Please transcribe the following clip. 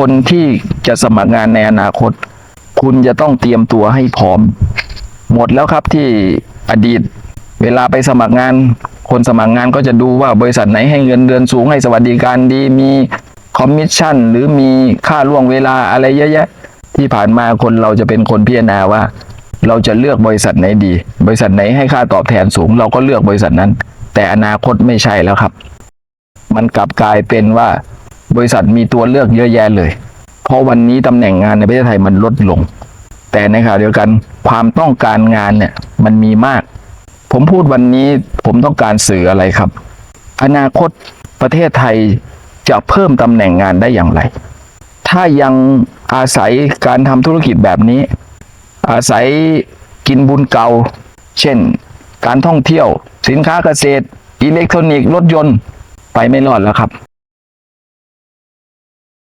คนที่จะสมัครงานในอนาคต คุณจะต้องเตรียมตัวให้พร้อม หมดแล้วครับที่อดีต เวลาไปสมัครงาน คนสมัครงานก็จะดูว่าบริษัทไหนให้เงินเดือนสูงให้สวัสดิการดีมีคอมมิชชั่น หรือมีค่าล่วงเวลาอะไรเยอะแยะ ที่ผ่านมาคนเราจะเป็นคนพิจารณาว่า เราจะเลือกบริษัทไหนดี บริษัทไหนให้ค่าตอบแทนสูง เราก็เลือกบริษัทนั้น แต่อนาคตไม่ใช่แล้วครับ มันกลับกลายเป็นว่า บริษัทมีตัวเลือกเยอะแยะเลย เพราะวันนี้ตำแหน่งงานในประเทศไทยมันลดลง แต่ในขณะเดียวกันความต้องการงานเนี่ยมันมีมาก ผมพูดวันนี้ผมต้องการสื่ออะไรครับ อนาคตประเทศไทยจะเพิ่มตำแหน่งงานได้อย่างไร ถ้ายังอาศัยการทำธุรกิจแบบนี้ อาศัยกินบุญเก่า เช่น การท่องเที่ยว สินค้าเกษตร อิเล็กทรอนิกส์รถยนต์ไปไม่รอดแล้วครับ